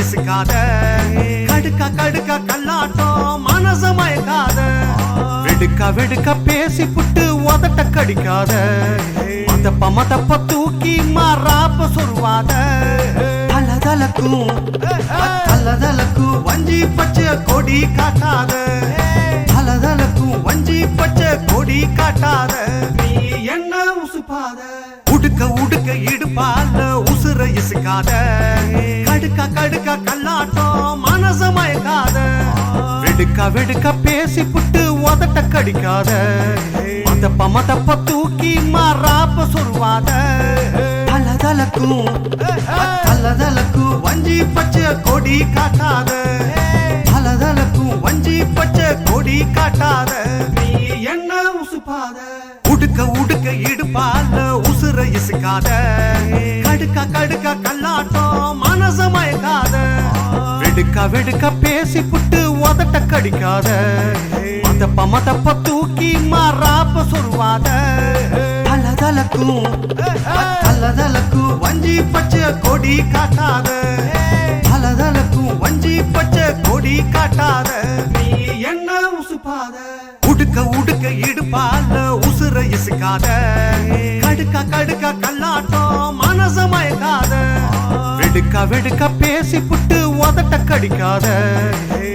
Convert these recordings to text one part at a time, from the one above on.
இசுக்காத. கடுக்க கடுக்க கல்லாட்டம் மனச மயக்காத. வெடுக்க வெடுக்க பேசி புட்டு உதட்ட கடிக்காத. மதப்ப மதப்ப தூக்கி மாறாப்ப சொல்வாத தலதலக்கும் தலதலக்கும் வஞ்சி பச்சை கொடி காட்டாத. தலதலக்கும் வஞ்சி பச்சை கொடி காட்டாத. நீ என்ன உசுப்பாத? உடுக்க உடுக்க இடுப்பால உசுர இசுக்காத. கடுக்க கடுக்க கல்லாட்டம் மனச மயக்காத. வெடுக்க வெடுக்க பேசி புட்டு உதட்ட கடிக்காத. மதப்ப மதப்ப தூக்கி மாறாப்ப சொல்வாத தலதலக்கும் தலதலக்கும் வஞ்சி பச்சை கொடி காட்டாத. தலதலக்கும் வஞ்சி பச்சை கொடி காட்டாத. நீ என்ன உசுப்பாத? உடுக்க உடுக்க இடுப்பால உசுர இசுக்காத. கடுக்க கடுக்க கல்லாட்டம் மனச மயக்காத. வெடுக்க வெடுக்க பேசி புட்டு உதட்ட கடிக்காத. மதப்ப மதப்ப தூக்கி மாறாப்ப சொருவாத. தலதலக்கும் தலதலக்கும் வஞ்சி பச்சை கொடி காட்டாத. தலதலக்கும் வஞ்சி பச்சை கொடி காட்டாத. நீ என்ன உசுப்பாத? உடுக்க உடுக்க இடுப்பால உசுர இசுக்காத. கடுக்க கடுக்க கல்லாட்டம் மனச மயக்காத. வெடுக்க வெடுக்க பேசி புட்டு உதட்ட கடிக்காத.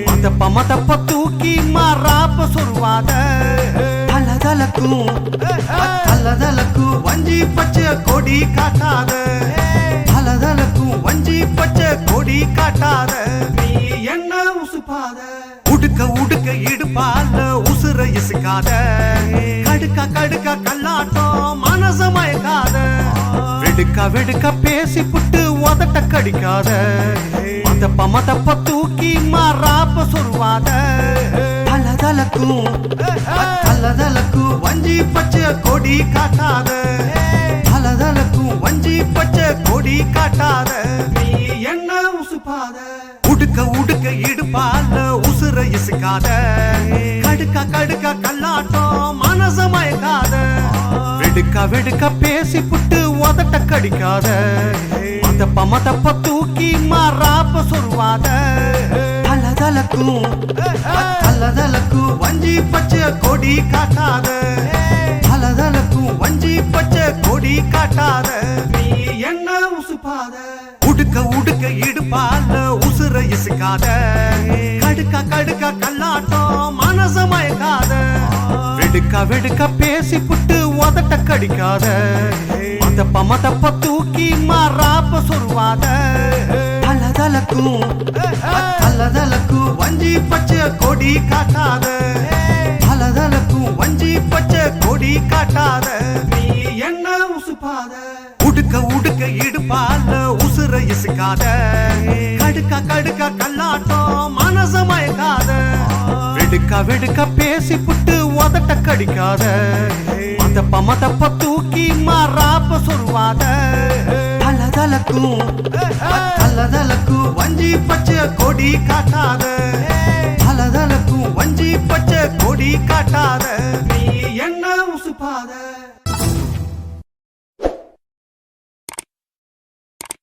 மதப்ப மதப்ப தூக்கி மாறாப்ப சொல்வாத தலதலக்கும் தலதலக்கும் வஞ்சி பச்சை கொடி காட்டாத. தலதலக்கும் வஞ்சி பச்சை கொடி காட்டாத. நீ என்ன உசுப்பாத? உடுக்க உடுக்க இடுப்பால உசுர இசுக்காத. கடுக்க கடுக்க கல்லாட்டம் வெடுக்க பேசி புட்டு உதட்ட கடிக்காத. மதப்ப மதப்ப தூக்கி மாறாப்ப சொல்வாத தலதலக்கும் தலதலக்கும் வஞ்சி பச்சை கொடி காட்டாத. தலதலக்கும் வஞ்சி பச்சை கொடி காட்டாத. நீ என்ன உசுப்பாத? உடுக்க உடுக்க இடுப்பால உசுர இசுக்காத. கடுக்க கடுக்க கல்லாட்டம் மனசமயக்காத வெடுக்க வெடுக்க பேசி புட்டு உதட்ட கடிக்காத. மதப்ப மதப்ப தூக்கி மாறாப்ப சொருவாத தலதலக்கும் தலதலக்கும் வஞ்சி பச்சை கொடி காட்டாத. தலதலக்கும் வஞ்சி பச்சை கொடி காட்டாத. நீ என்ன உசுப்பாத? உடுக்க உடுக்க இடுப்பால உசுர இசுக்காத. கடுக்க கடுக்க கல்லாட்டம் மனச மயக்காத. வெடுக்க வெடுக்க பேசி புட்டு உதட்ட கடிக்காத. மதப்ப மதப்ப தூக்கி மாறாப்ப சொருவாத. தலதலக்கும் தலதலக்கும் வஞ்சி பச்சை கொடி காட்டாத. தலதலக்கும் வஞ்சி பச்சை கொடி காட்டாத. நீ என்ன உசுப்பாத? உடுக்க உடுக்க இடுப்பால உசுர இசுக்காத. கடுக்க கடுக்க கல்லாட்டம் மனச மயக்காத. வெடுக்க வெடுக்க பேசி புட்டு உதட்ட கடிக்காத. மதப்ப மதப்ப தூக்கி மாறாப்ப சொல்வாத தலதலக்கும் தலதலக்கும் வஞ்சி பச்சை கொடி காட்டாத. தலதலக்கும் வஞ்சி பச்சை கொடி காட்டாத. நீ என்ன உசுப்பாத?